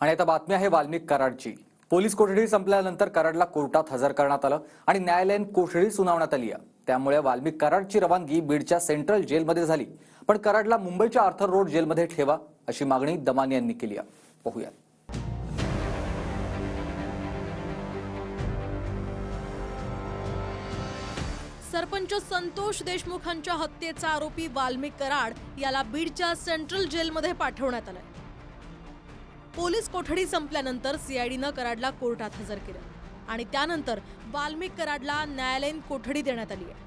आणि आता बातमी आहे वाल्मिक कराडची. पोलीस कोठडी संपल्यानंतर कराडला कोर्टात हजर करण्यात आलं आणि न्यायालयीन कोठडी सुनावण्यात आली आहे. त्यामुळे वाल्मिक कराडची रवानगी बीडच्या सेंट्रल जेलमध्ये झाली. पण कराडला मुंबईच्या आर्थर रोड जेलमध्ये ठेवा अशी मागणी दमानी यांनी केली आहे. पाहूया सरपंच संतोष देशमुखांच्या हत्येचा आरोपी वाल्मिक कराड याला बीडच्या सेंट्रल जेलमध्ये पाठवण्यात आलाय. पोलीस कोठडी संपल्यानंतर सीआयडीनं कराडला कोर्टात हजर केलं. आणि त्यानंतर वाल्मिक कराडला न्यायालयीन कोठडी देण्यात आली आहे.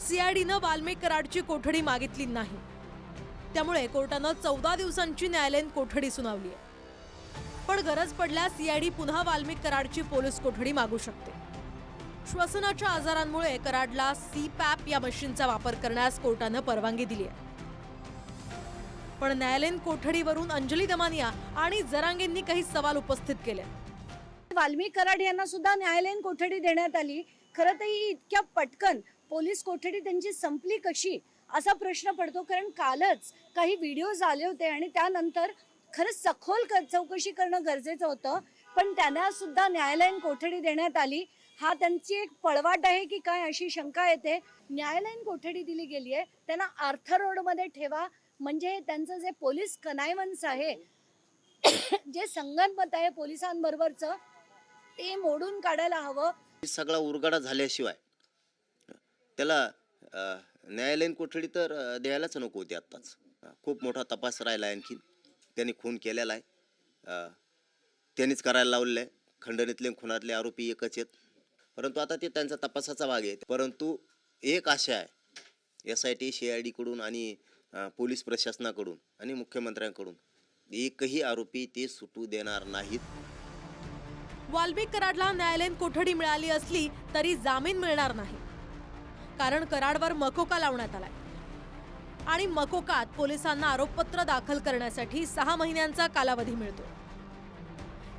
सीआयडीनं वाल्मिक कराडची कोठडी मागितली नाही. त्यामुळे कोर्टानं चौदा दिवसांची न्यायालयीन कोठडी सुनावली आहे. पण गरज पडल्यास सीआयडी पुन्हा वाल्मिक कराडची पोलीस कोठडी मागू शकते. श्वसनाच्या आजारांमुळे कराडला सी पॅप या मशीनचा वापर करण्यास कोर्टानं परवानगी दिली आहे. पण न्यायालयीन कोठडीवरून अंजली दमानिया आणि जरांगेंनी काही सवाल उपस्थित केले. वाल्मी कराड यांना सुद्धा न्यायालयीन कोठडी देण्यात आली. खरं तर ही इतक्या पटकन पोलीस कोठडी त्यांची संपली कशी असा प्रश्न पडतो. कारण कालच काही व्हिडिओज आले होते आणि त्यानंतर खरंच सखोल चौकशी करणं गरजेचं होतं. पण त्यांना सुद्धा न्यायालयीन कोठडी देण्यात आली. हा त्यांची एक पळवाट आहे की काय अशी शंका येते. न्यायालयीन कोठडी दिली गेली आहे त्यांना आर्थर रोडमध्ये ठेवा. म्हणजे त्यांचं जे पोलीस कनायवन्स आहे जे संगनमत आहे पोलिसांबरोबरचं ते मोडून काढायला हवं. सगळा उरगाडा झाल्याशिवाय त्याला न्यायालयीन कोठडी तर द्यायलाच नको होती आत्ताच. खूप मोठा तपास राहिला आहे आणखीन. त्यांनी खून केलेला आहे. त्यांनीच करायला लावलेलं आहे. खंडणीतले खुनातले आरोपी एकच आहेत. परंतु आता ते त्यांचा तपासाचा भाग आहे परंतु एक आशा आहे S I T C I डीकडून आणि पोलीस प्रशासनाकडून आणि मुख्यमंत्र्यांकडून एकही आरोपी ते सुटू देणार नाहीत. वाल्मिक कराडला न्यायालयीन कोठडी मिळाली असली तरी जामीन मिळणार नाही. कारण कराडवर मकोका लावण्यात आलाय. आणि मकोकात पोलिसांना आरोपपत्र दाखल करण्यासाठी सहा महिन्यांचा कालावधी मिळतो.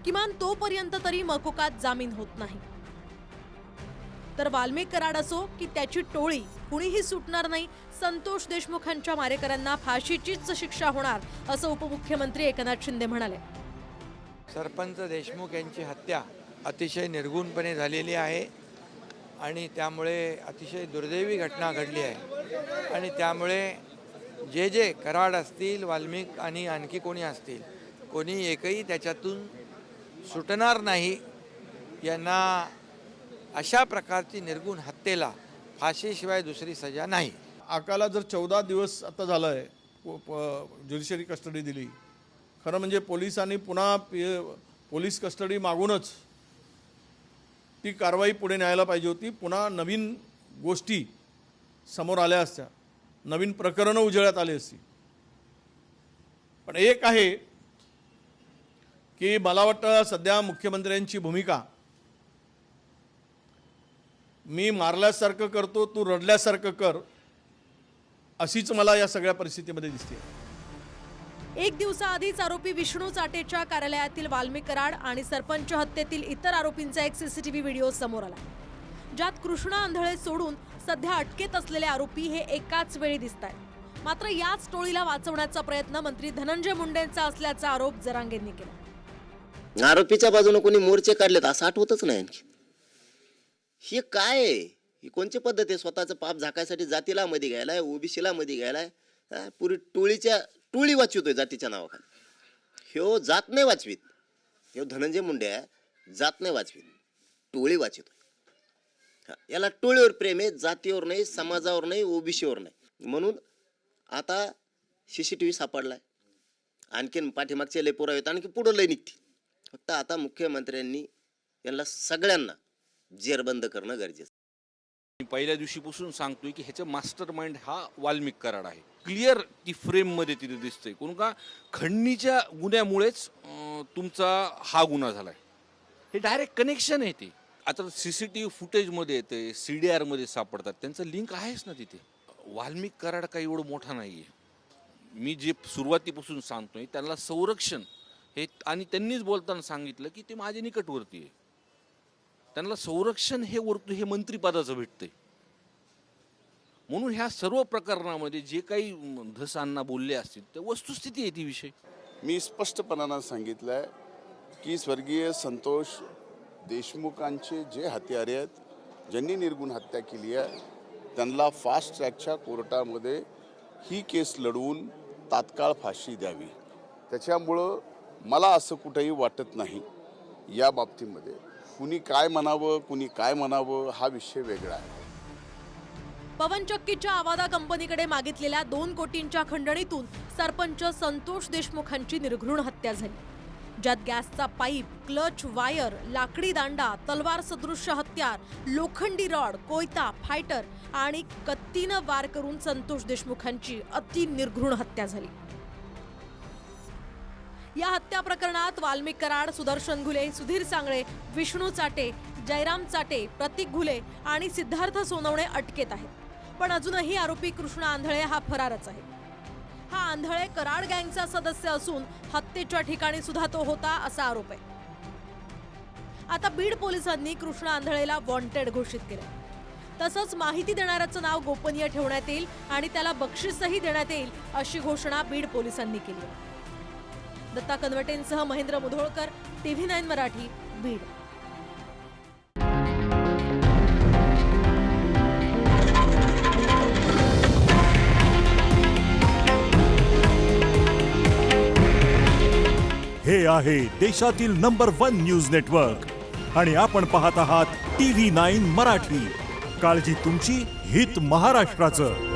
किमान तोपर्यंत तरी मकोकात जामीन होत नाही. तर वाल्मिक कराड असो की त्याची टोळी कुणीही सुटणार नाही. संतोष देशमुखांच्या मारेकऱ्यांना फाशीचीच शिक्षा होणार असं उपमुख्यमंत्री एकनाथ शिंदे म्हणाले. सरपंच देशमुख यांची हत्या अतिशय निर्गुणपणे झालेली आहे आणि त्यामुळे अतिशय दुर्दैवी घटना घडली आहे. आणि त्यामुळे जे जे कराड असतील वाल्मिक आणि आणखी कोणी असतील कोणी एकही त्याच्यातून सुटणार नाही यांना अशा प्रकारची निर्गुण हत्येला फाशीशिवाय दुसरी सजा नाही. आकाला जर चौदा दिवस आता झालं आहे ज्युडिशरी कस्टडी दिली खरं म्हणजे पोलिसांनी पुन्हा पोलीस कस्टडी मागूनच ती कारवाई पुढे न्यायला पाहिजे होती. पुन्हा नवीन गोष्टी समोर आल्या असत्या. नवीन प्रकरणं उजळ्यात आली असती. पण एक आहे की मला वाटतं सध्या मुख्यमंत्र्यांची भूमिका मी मारल्यासारखं करतो तू रडल्यासारखं कर अशीच मला या सगळ्या परिस्थितीमध्ये दिसते एक दिवसाआधीच आरोपी विष्णू चाटेच्या कार्यालयातील वाल्मिक कराड आणि सरपंच हत्येतील इतर आरोपींचा एक सीसीटीव्ही व्हिडिओ समोर आला. ज्यात कृष्णा आंधळे सोडून सध्या अटकेत असलेले आरोपी हे एकाच वेळी दिसत आहेत मात्र याच टोळीला वाचवण्याचा प्रयत्न मंत्री धनंजय मुंडेंचा असल्याचा आरोप जरांगेंनी केला. आरोपीच्या बाजूने कोणी मोर्चे काढलेत असं आठवतच नाही आणखी. हे काय आहे? ही कोणची पद्धत आहे? स्वतःचं पाप झाकायसाठी जातीला मध्ये घ्यायलाय ओबीसीला मध्ये घ्यायलाय? हा, पुरी टोळीच्या टोळी वाचवतोय जातीच्या नावाखाली. ह्यो जात नाही वाचवीत. ह्यो धनंजय मुंडे आहे जात नाही वाचवीत. टोळी वाचवतो हा, याला टोळीवर प्रेम आहे जातीवर नाही समाजावर नाही ओबीसीवर नाही. म्हणून आता सी सी टी व्ही सापडलाय. आणखीन पाठीमागचे लय पुरावे आहेत आणखी पुढं लय निघतील. फक्त आता मुख्यमंत्र्यांनी यांना सगळ्यांना जेरबंद करणं गरजेचं मी पहिल्या दिवशीपासून सांगतोय की ह्याचं मास्टर माइंड हा वाल्मिक कराड आहे. क्लिअर ती फ्रेममध्ये तिथे दिसते कोण का? खंडणीच्या गुन्ह्यामुळेच तुमचा हा गुन्हा झालाय. हे डायरेक्ट कनेक्शन आहे ते. आता सी सी टी व्ही फुटेजमध्ये येते सी डी आरमध्ये सापडतात. त्यांचं लिंक आहेच ना तिथे. वाल्मिक कराड काही एवढं मोठा नाही आहे मी जे सुरुवातीपासून सांगतोय त्यांना संरक्षण हे आणि त्यांनीच बोलताना सांगितलं की ते माझे निकटवर्ती आहे त्यांना संरक्षण हे वरतू हे मंत्रिपदाचं भेटते म्हणून ह्या सर्व प्रकरणामध्ये जे काही धसांना बोलले असतील ते वस्तुस्थिती आहे ती विषय. मी स्पष्टपणानं सांगितलं आहे की स्वर्गीय संतोष देशमुखांचे जे हत्यारे आहेत ज्यांनी निर्गुण हत्या केली आहे त्यांना फास्ट ट्रॅकच्या कोर्टामध्ये ही केस लढवून तात्काळ फाशी द्यावी. त्याच्यामुळं मला असं कुठंही वाटत नाही या बाबतीमध्ये. कुणी काय म्हणावं कुणी काय म्हणावं हा विषय वेगळा आहे. पवनचक्कीच्या आवादा कंपनीकडे मागितलेल्या दोन कोटींच्या खंडणीतून सरपंच संतोष देशमुखांची निर्घृण हत्या झाली. ज्यात गॅसचा पाईप क्लच वायर लाकडी दांडा तलवार सदृश्य हत्यार लोखंडी रॉड कोयता फायटर आणि कत्तीनं वार करून संतोष देशमुखांची अति निर्घृण हत्या झाली. या हत्या प्रकरणात वाल्मिक कराड सुदर्शन घुले सुधीर सांगळे विष्णू चाटे जयराम चाटे प्रतीक घुले आणि सिद्धार्थ सोनवणे अटकेत आहेत. पण अजूनही आरोपी कृष्ण आंधळे हा फरारच आहे. हा आंधळे कराड गँगचा सदस्य असून हत्येच्या ठिकाणी सुद्धा तो होता असा आरोप आहे. आता बीड पोलिसांनी कृष्ण आंधळेला वॉन्टेड घोषित केलं तसंच माहिती देणाऱ्याचं नाव गोपनीय ठेवण्यात येईल आणि त्याला बक्षीसही देण्यात येईल अशी घोषणा बीड पोलिसांनी केली आहे. दत्ता कनवटेंसह महेंद्र मुधोळकर टीव्ही नाईन मराठी बीड. हे आहे देशातील नंबर वन न्यूज नेटवर्क. आणि आपण पाहत आहात टी व्ही नाईन मराठी. काळजी तुमची हित महाराष्ट्राचं.